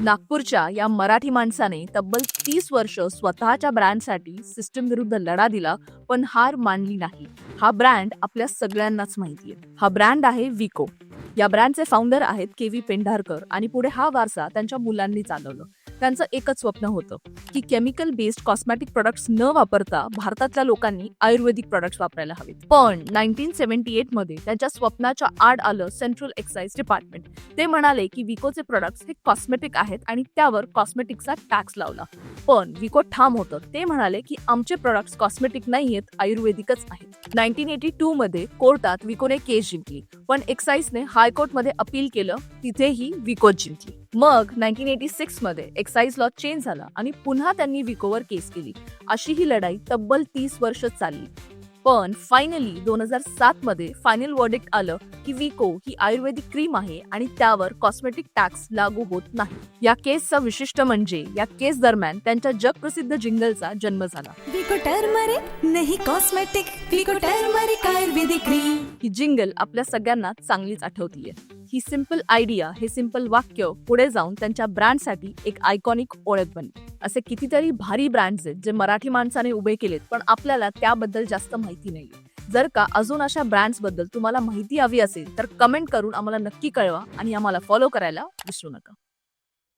नागपूरच्या या मराठी माणसाने तब्बल तीस वर्ष स्वतःच्या ब्रँडसाठी सिस्टम विरुद्ध लढा दिला पण हार मानली नाही. हा ब्रँड आपल्या सगळ्यांनाच माहिती आहे. हा ब्रँड आहे विको. या ब्रँडचे फाउंडर आहेत के व्ही पेंढारकर आणि पुढे हा वारसा त्यांच्या मुलांनी चालवलं. त्यांचं एकच स्वप्न होतं की केमिकल बेस्ड कॉस्मॅटिक प्रोडक्ट्स न वापरता भारतातल्या लोकांनी आयुर्वेदिक प्रोडक्ट्स वापरायला हवेत. पण नाईन्टीन सेव्हन्टी एटमध्ये त्यांच्या स्वप्नाच्या आड आलं सेंट्रल एक्साइज डिपार्टमेंट ते म्हणाले की विकोचे प्रोडक्ट्स हे कॉस्मेटिक आहेत आणि त्यावर कॉस्मेटिकचा टॅक्स लावला. पण विको ठाम होतं. ते म्हणाले की आमचे प्रोडक्ट्स कॉस्मेटिक नाही आहेत आयुर्वेदिकच आहेत. नाईन्टीन एटी टू मध्ये कोर्टात विकोने केस जिंकली. पण एक्साईजने हायकोर्टमध्ये अपील केलं तिथेही विको जिंकली. मग नाईन्टीन एटी सिक्समध्ये एक्साईज लॉ चेंज झाला आणि पुन्हा त्यांनी विकोवर केस केली. अशी ही लढाई तब्बल तीस वर्ष चालली. पण फायनली दोन हजार सात मध्ये फायनल वर्डिक्ट आलं की विको ही आयुर्वेदिक क्रीम आहे आणि त्यावर कॉस्मेटिक टॅक्स लागू होत नाही. या केसचं विशिष्ट म्हणजे या केस दरम्यान त्यांच्या जगप्रसिद्ध जिंगलचा जन्म झाला. विको टर्मरिक नाही cosmetic Vicco turmeric ayurvedic cream ही जिंगल आपल्या सगळ्यांना चांगलीच आठवतीये. ही सिंपल आयडिया हे सिंपल वाक्य पुढे जाऊन त्यांच्या ब्रँडसाठी एक आयकॉनिक ओळख बनली. असे कितीतरी भारी ब्रँड्स आहेत जे मराठी माणसाने उभे केलेत पण आपल्याला त्याबद्दल जास्त माहिती नाही जर का अजून अशा ब्रँड्सबद्दल तुम्हाला माहिती हवी असेल तर कमेंट करून आम्हाला नक्की कळवा आणि आम्हाला फॉलो करायला विसरू नका.